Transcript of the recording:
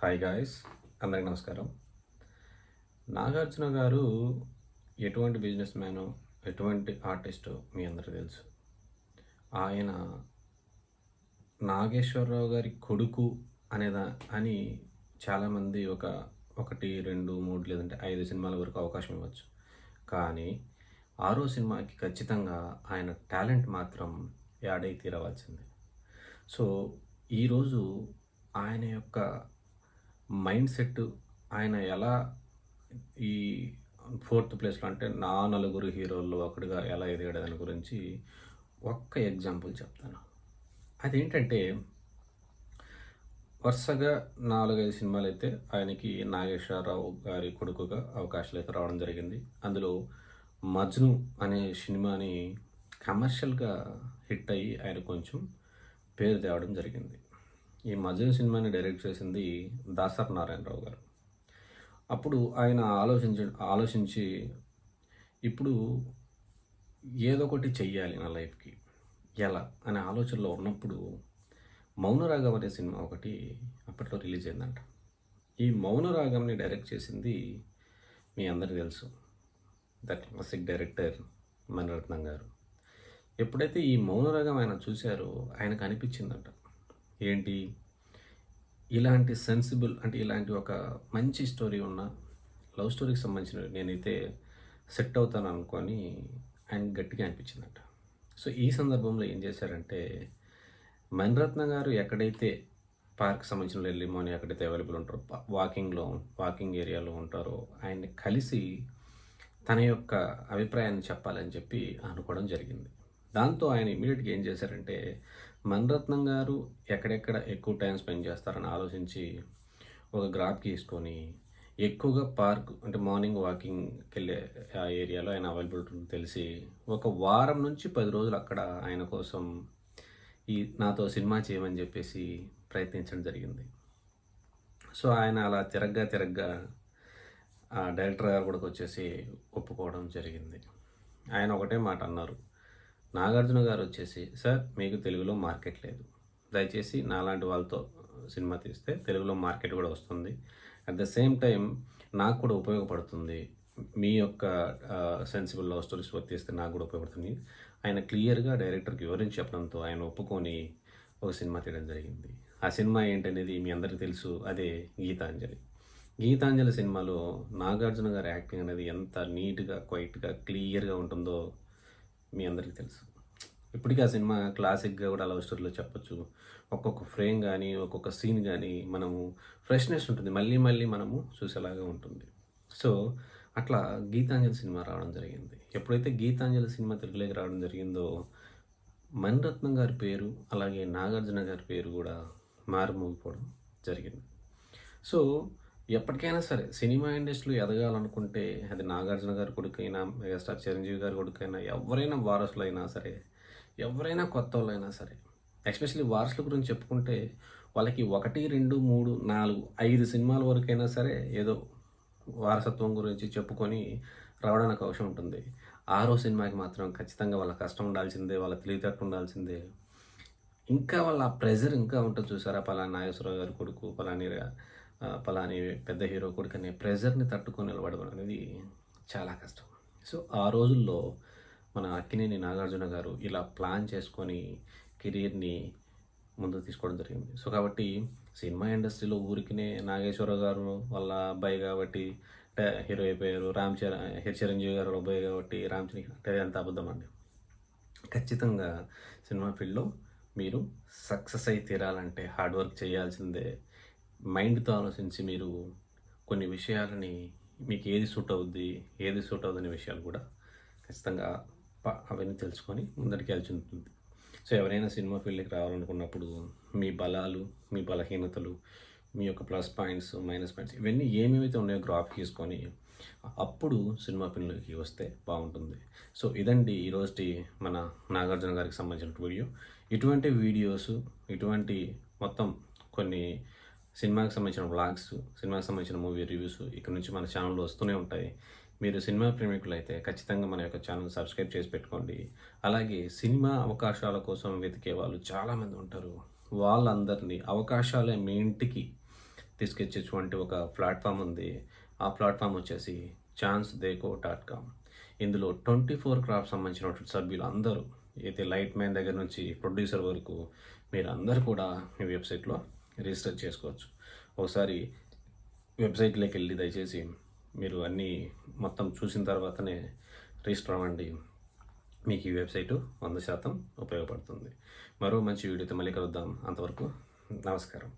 Hi guys అందరికి నమస్కారం. నాగార్జున గారు ఎటువంటి బిజినెస్ మ్యాను ఎటువంటి ఆర్టిస్టు మీ అందరికీ తెలుసు? ఆయన నాగేశ్వరరావు గారి కొడుకు అనేదా అని చాలామంది ఒక ఒకటి రెండు మూడు లేదంటే ఐదు సినిమాల వరకు అవకాశం ఇవ్వచ్చు. కానీ ఆరో సినిమాకి ఖచ్చితంగా ఆయన టాలెంట్ మాత్రం యాడై తీరవలసింది. సో ఈరోజు ఆయన యొక్క మైండ్ సెట్ ఆయన ఎలా ఈ ఫోర్త్ ప్లేస్లో అంటే నా నలుగురు హీరోల్లో ఒకటిగా ఎలా ఎదిగాడు దాని గురించి ఒక్క ఎగ్జాంపుల్ చెప్తాను. అదేంటంటే వరుసగా నాలుగైదు సినిమాలు అయితే ఆయనకి నాగేశ్వరరావు గారి కొడుకుగా అవకాశాలు అయితే రావడం జరిగింది. అందులో మజ్ను అనే సినిమాని కమర్షియల్గా హిట్ అయ్యి ఆయన కొంచెం పేరు తేవడం జరిగింది. ఈ మజ్ను సినిమాని డైరెక్ట్ చేసింది దాసర్ నారాయణరావు గారు. అప్పుడు ఆయన ఆలోచించ ఆలోచించి ఇప్పుడు ఏదో ఒకటి చెయ్యాలి నా లైఫ్కి. ఎలా? అనే ఆలోచనలో ఉన్నప్పుడు మౌనరాగం అనే సినిమా ఒకటి అప్పట్లో రిలీజ్ అయిందంట. ఈ మౌనరాగంని డైరెక్ట్ చేసింది మీ అందరికీ తెలుసు. దట్ క్లాసిక్ డైరెక్టర్ మణిరత్నం గారు. ఎప్పుడైతే ఈ మౌనరాగం ఆయన చూశారో ఆయనకు అనిపించిందంట. ఏంటి? ఇలాంటి సెన్సిబుల్ అంటే ఇలాంటి ఒక మంచి స్టోరీ ఉన్న లవ్ స్టోరీకి సంబంధించిన నేనైతే సెట్ అవుతాను అనుకొని ఆయన గట్టిగా అనిపించిందంట. సో ఈ సందర్భంలో ఏం చేశారంటే మణిరత్న గారు ఎక్కడైతే పార్క్ సంబంధించిన ఎల్లిమోని ఎక్కడైతే అవైలబుల్ ఉంటారో వాకింగ్లో వాకింగ్ ఏరియాలో ఉంటారో ఆయన్ని కలిసి తన యొక్క అభిప్రాయాన్ని చెప్పాలని చెప్పి అనుకోవడం జరిగింది. దాంతో ఆయన ఇమీడియట్గా ఏం చేశారంటే మన్రత్నం గారు ఎక్కడెక్కడ ఎక్కువ టైం స్పెండ్ చేస్తారని ఆలోచించి ఒక గ్రాఫ్ గీసుకొని ఎక్కువగా పార్క్ అంటే మార్నింగ్ వాకింగ్కి వెళ్ళే ఆ ఏరియాలో ఆయన అవైలబిలిటీ ఉంటుందని తెలిసి ఒక వారం నుంచి పది రోజులు అక్కడ ఆయన కోసం ఈ నాతో సినిమా చేయమని చెప్పేసి ప్రయత్నించడం జరిగింది. సో ఆయన అలా తిరగ్గా తిరగ్గా ఆ డైరెక్టర్ గారు కూడా వచ్చేసి ఒప్పుకోవడం జరిగింది. ఆయన ఒకటే మాట అన్నారు. నాగార్జున గారు వచ్చేసి సార్ మీకు తెలుగులో మార్కెట్ లేదు. దయచేసి నాలాంటి వాళ్ళతో సినిమా తీస్తే తెలుగులో మార్కెట్ కూడా వస్తుంది. అట్ ద సేమ్ టైం నాకు కూడా ఉపయోగపడుతుంది. మీ యొక్క సెన్సిబుల్ లవ్ స్టోరీస్ వర్తిస్తే నాకు కూడా ఉపయోగపడుతుంది. ఆయన క్లియర్గా డైరెక్టర్కి వివరించి చెప్పడంతో ఆయన ఒప్పుకొని ఒక సినిమా తీయడం జరిగింది. ఆ సినిమా ఏంటనేది మీ అందరికీ తెలుసు. అదే గీతాంజలి. గీతాంజలి సినిమాలో నాగార్జున గారి యాక్టింగ్ అనేది ఎంత నీట్గా క్వైట్గా క్లియర్గా ఉంటుందో మీ అందరికీ తెలుసు. ఇప్పటికీ ఆ సినిమా క్లాసిక్గా కూడా లవ్ స్టోరీలో చెప్పొచ్చు. ఒక్కొక్క ఫ్రేమ్ కానీ ఒక్కొక్క సీన్ కానీ మనము ఫ్రెష్నెస్ ఉంటుంది. మళ్ళీ మళ్ళీ మనము చూసేలాగా ఉంటుంది. సో అట్లా గీతాంజలి సినిమా రావడం జరిగింది. ఎప్పుడైతే గీతాంజలి సినిమా తెలుగులోకి రావడం జరిగిందో మణిరత్నం గారి పేరు అలాగే నాగార్జున గారి పేరు కూడా మారుమోగిపోవడం జరిగింది. సో ఎప్పటికైనా సరే సినిమా ఇండస్ట్రీలో ఎదగాలనుకుంటే అది నాగార్జున గారి కొడుకైనా మెగాస్టార్ చిరంజీవి గారి కొడుకైనా ఎవరైనా వారసులైనా సరే ఎవరైనా కొత్త వాళ్ళైనా సరే ఎస్పెషల్లీ వారసుల గురించి చెప్పుకుంటే వాళ్ళకి ఒకటి రెండు మూడు నాలుగు ఐదు సినిమాల వరకైనా సరే ఏదో వారసత్వం గురించి చెప్పుకొని రావడానికి అవసరం ఉంటుంది. ఆరో సినిమాకి మాత్రం ఖచ్చితంగా వాళ్ళ కష్టం ఉండాల్సిందే వాళ్ళ తెలివితేటలు ఉండాల్సిందే. ఇంకా వాళ్ళ ప్రెజర్ ఇంకా ఉంటుంది చూసారా? పలానా నాగేశ్వరరావు గారి కొడుకు పలాని పలాని పెద్ద హీరో కొడుకనే ప్రెజర్ని తట్టుకొని నిలబడడం అనేది చాలా కష్టం. సో ఆ రోజుల్లో మన అక్కినేని నాగార్జున గారు ఇలా ప్లాన్ చేసుకొని కెరీర్ని ముందుకు తీసుకోవడం జరిగింది. సో కాబట్టి సినిమా ఇండస్ట్రీలో ఊరికినే నాగేశ్వరరావు గారు వాళ్ళ అబ్బాయి కాబట్టి హీరో అయిపోయారు రామ్ చరణ్ హెచ్ చిరంజీవి గారు అబ్బాయి కాబట్టి రామ్ చరణ్ అంటే అంత అబద్ధం అండి. ఖచ్చితంగా సినిమా ఫీల్డ్లో మీరు సక్సెస్ అయి తీరాలంటే హార్డ్ వర్క్ చేయాల్సిందే. మైండ్తో ఆలోచించి మీరు కొన్ని విషయాలని మీకు ఏది సూట్ అవుద్ది ఏది సూట్ అవుద్ది అనే విషయాలు కూడా ఖచ్చితంగా ప- అవన్నీ తెలుసుకొని ముందరికి వెళ్ళి ఉంటుంది సో ఎవరైనా సినిమా ఫీల్డ్కి రావాలనుకున్నప్పుడు మీ బలాలు మీ బలహీనతలు మీ యొక్క ప్లస్ పాయింట్స్ మైనస్ పాయింట్స్ ఇవన్నీ ఏమేమైతే ఉన్నాయో గ్రాఫ్ తీసుకొని అప్పుడు సినిమా ఫీల్డ్లోకి వస్తే బాగుంటుంది. సో ఇదండి ఈరోజు మన నాగార్జున గారికి సంబంధించిన వీడియో. ఇటువంటి వీడియోస్ ఇటువంటి మొత్తం కొన్ని సినిమాకి సంబంధించిన వ్లాగ్స్ సినిమాకి సంబంధించిన మూవీ రివ్యూస్ ఇక్కడ నుంచి మన ఛానల్లో వస్తూనే ఉంటాయి. మీరు సినిమా ప్రేమికులు అయితే ఖచ్చితంగా మన యొక్క ఛానల్ సబ్స్క్రైబ్ చేసి పెట్టుకోండి. అలాగే సినిమా అవకాశాల కోసం వెతికే వాళ్ళు చాలామంది ఉంటారు. వాళ్ళందరినీ అవకాశాలే మీ ఇంటికి తీసుకొచ్చేటువంటి ఒక ప్లాట్ఫామ్ ఉంది. ఆ ప్లాట్ఫామ్ వచ్చేసి ఛాన్స్ దేకో డాట్ కామ్ ఇందులో ట్వంటీ ఫోర్ క్రాఫ్ట్ సంబంధించినటువంటి సభ్యులు అందరూ అయితే లైట్ మ్యాన్ దగ్గర నుంచి ప్రొడ్యూసర్ వరకు మీరు అందరు కూడా మీ వెబ్సైట్లో రిజిస్టర్ చేసుకోవచ్చు. ఒకసారి వెబ్సైట్లోకి వెళ్ళి దయచేసి మీరు అన్నీ మొత్తం చూసిన తర్వాతనే రిజిస్టర్ అవ్వండి. మీకు ఈ వెబ్సైటు వంద శాతం ఉపయోగపడుతుంది. మరో మంచి వీడియోతో మళ్ళీ కలుద్దాం. అంతవరకు నమస్కారం.